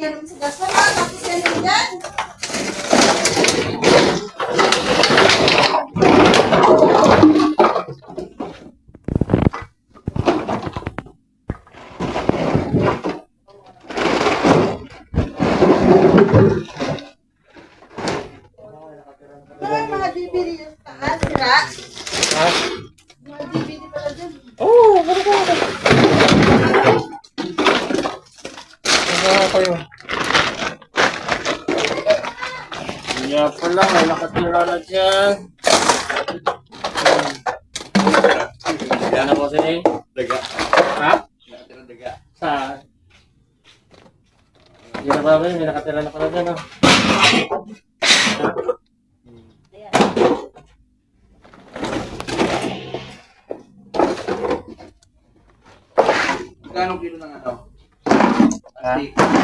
yan naman sa gas. Wala, tapos yan naman yan. Ay, mga. Ha? Kayo? Kaya pala, may nakatira na dyan. Yan na po sila Daga. Ha? Nakatira daga. Saan? Yan na ba ba? May nakatira na pala dyan, oh. Magkano kilo ng ano? Ha? Lima?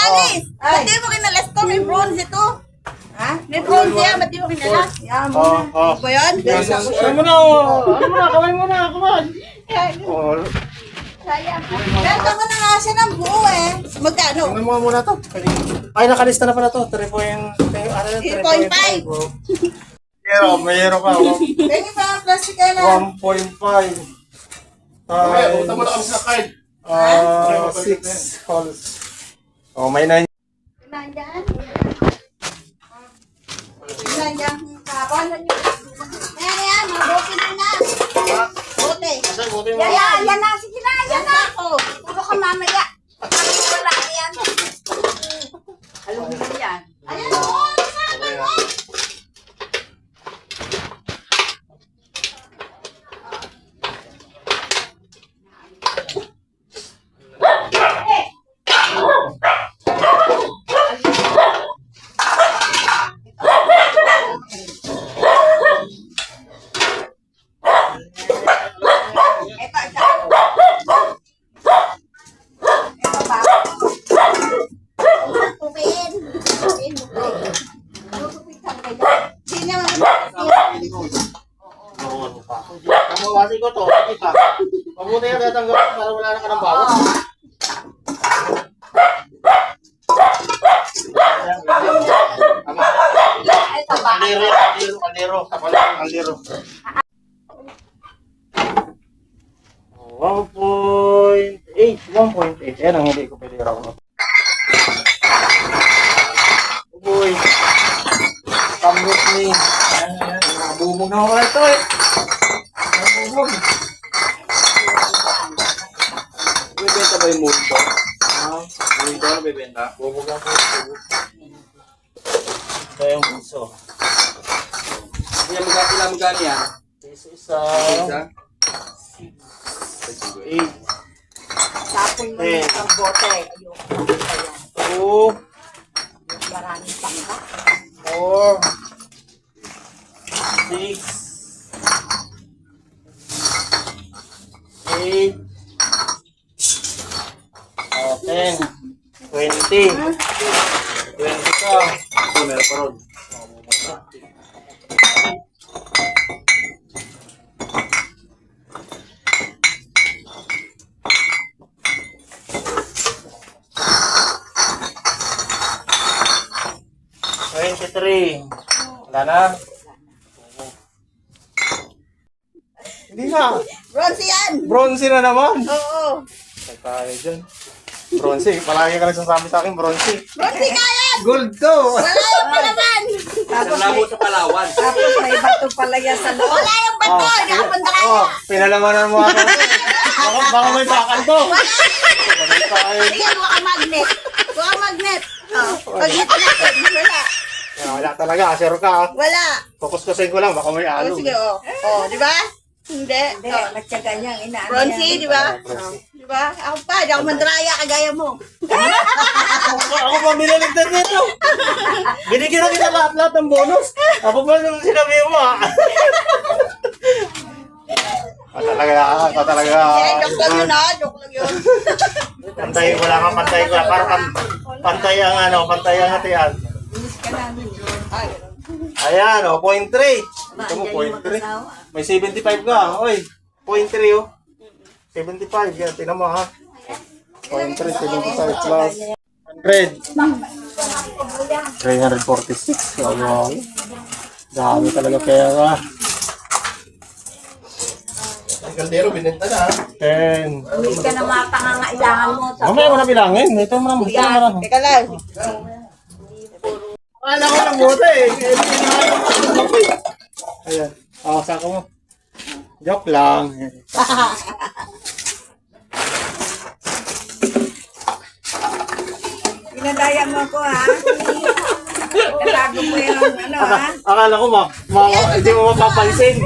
Alice, ba't di mo kinalas to? May bronze ito. Ha? May bronze yan, ba't di mo kinalas? Yan mo na. oo. Ba yan? Ano mo na, oh. Ano mo na, kamay mo na, kamay. Oh, Sayang. Benta mo na nga siya ng buo eh. Magkano? Tingnan mo muna to. Ay, nakalista na pala to. 3 point... Ano yun? 3.5. 3.5, oh. Pero, mayroon ka. oh. Pengi pa ang plastic ka na. 1.5. Mamaya, utang mo na kami sa card. Ah, 6 holes. Oh, may 9. Nandyan. Nandyan kapon. Ayan, ayan. Mabuti na na. Buti. Yan, yan, yan na. Sige na, yan na. Puro ka mamaya. Wala na yan. Aluminum yan. Ayan, oo. Nasama mo. Ito, ito. Ito ba? Tupin. Tupin, tupin. Tupin ka ba yan? Hindi naman. Pa. Pamawasi ko to. Pa. Mabuti na tatanggap para wala na ka bawas. Tama. Ito ba? Kaldero, kaldero. Tama lang, kaldero. Oh, 1.8. 1.8. Yan ang hindi ko pwede raw. Oh boy. Come with me. Ayan, ayan. Nabubog na ako ito eh. Nabubog. Bibenta ba yung mood ko? Ah, Mood ko ano bibenta? bubog ako. Bubog. Ito yung puso. Kaya magkano lang magkano yan? Isa-isa. Isa? 8. Tapon mo yung isang bote. Ayoko. 2. Maraming tangka. 4. 6. 8. Oh, 10. 20. 20 ka. Ito, meron pa ron. Twenty-three. Wala na. Hindi na. Bronze yan. Bronze na naman. Oo. Ay, tayo dyan. Bronze. Palagi ka nagsasabi sa akin, bronze. Bronze nga yan. Gold to. Wala yung palaman. Tapos may, sa Palawan. tapos may bato pala yan sa loob. Wala yung bato. Oh, Nakapunta ka Oh, na. pinalamanan mo ako. baka, baka may bakal to. Baka tayo. Sige, buka magnet. Buka magnet. Oh, magnet natin. Wala. Kaya Wala talaga, asero ka. ah. Wala. Kukuskusin ko lang, baka may Oh, sige, oh. Oh, di ba? Hindi. Hindi, Oh. matyaga niya. Inaano Bronze, yan. di ba? Ah. Oh, di ba? Ako pa, di ako mandraya kagaya mo. Ako, ako pa biniligtad nito. Binigyan na kita lahat-lahat ng bonus. Ako pa nung sinabi mo ah. Ah, talaga, ah, talaga. Eh, joke lang yun ha, joke lang yun. Pantay, wala kang pantay ko. Para pan, pantay ang ano, pantay ang hatian. Ayan, oh, point 3. Ito mo, point 3. May 75 ka. Oy, point 3 oh. 75, yan. Tingnan mo ha. Point 3, 75 plus 100. 346. Ano, dami talaga pera. Ang kaldero, binenta na. 10. Hindi ka na mapangangailangan mo sa Mamaya mo na bilangin. Ito mo na. Ito mo na. Teka lang. Wala ko ng buta eh. Ayan. Oh, sako mo. Joke lang. Pinadaya mo ko ha. Katago mo yung ano ha. Akala ko ma, ma hindi mo mapapansin.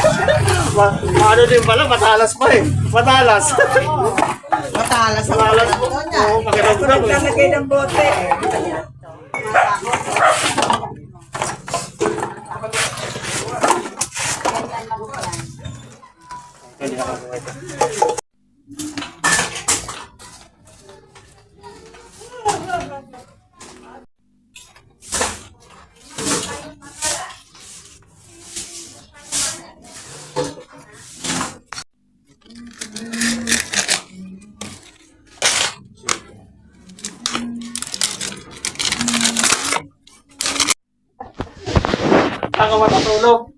ma, ma- ano din pala, matalas pa eh. Matalas. Matalas matalas po. Oo, pakiramdam. Lalagay ng bote. Ka matutulog?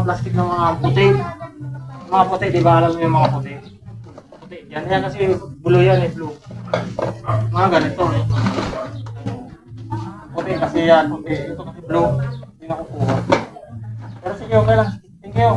mga plastic ng mga puti. Mga puti, di ba alam mo yung mga puti? Puti. Yan, yan kasi blue yan eh, blue. Mga ganito. eh. Puti kasi yan, puti. Ito kasi blue. Hindi na kukuha. Pero sige, okay lang. Thank you.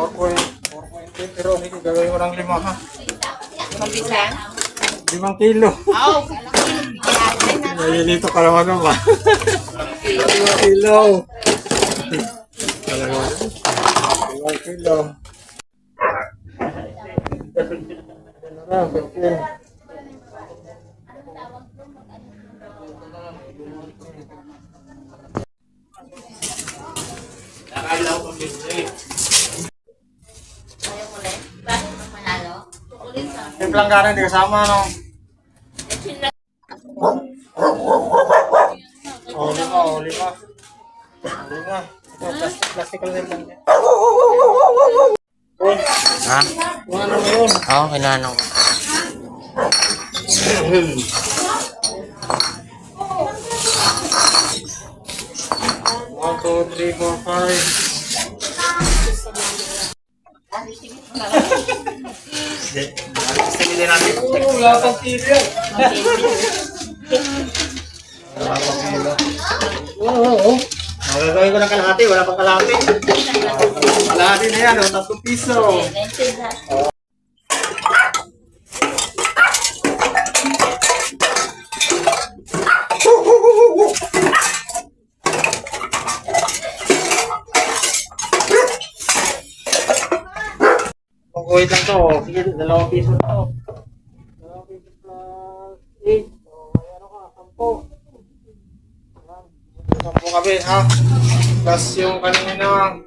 4.4 pero hindi ko gagawin ko ng lima ha. Mabit lang? Limang kilo. Oo. Nayilito ka naman naman. Limang kilo. Limang kilo. Okay. Nakalaw ko Yung pelanggaran di kasama, no? Oh, lima, oh, lima. Lima. Ito, plastic, plastic lang lang. Uy, Ha? ano mo yun? Oo, kinanong ko. One, two, three, four, five. Sige din natin. Oo, wala pang TV yan. Wala pang Oo, oo. Magagawin ko ng kalahati, wala pang kalahati. Kalahati na yan, oh, tatlong piso. Kung kuwait lang to, oh. sige, dalawang piso to. Dalawang piso plus eight. So, may ano ka, sampo. Sampo kami, ha? Plus yung kanina.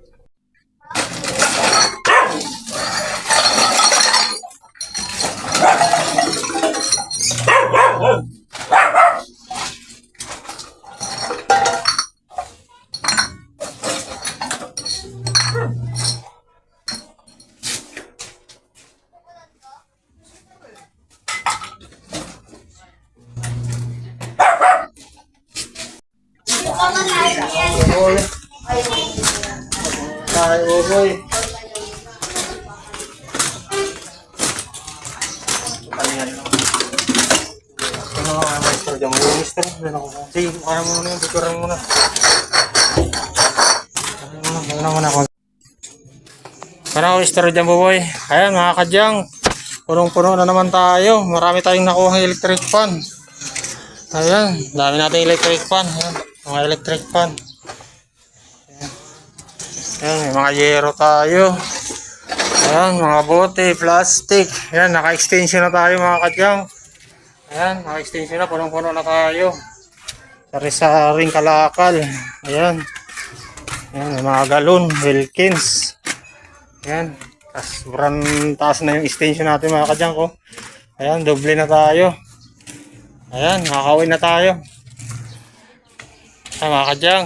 Uy. Ay, ugoy. Kanyan lang. Ano nga, maestro dyan? May mister. Ano ko? Sige, kaya mo muna yung picturean muna. Muna, muna ako. Ano ako, mister dyan, boy? Ayan, mga kadyang. Punong-puno na naman tayo. Marami tayong nakuha electric fan. Ayan, dami natin electric fan. Ayan, mga electric fan. Ayan, may mga yero tayo. Ayan, mga bote, plastic. Ayan, naka-extension na tayo mga kadyang. Ayan, naka-extension na, punong-puno na tayo. Sari-saring kalakal. Ayan. Ayan, may mga galon, Wilkins. Ayan, tas sobrang taas na yung extension natin mga kadyang ko. Ayan, doble na tayo. Ayan, nakakawin na tayo. Ayan, mga kadyang.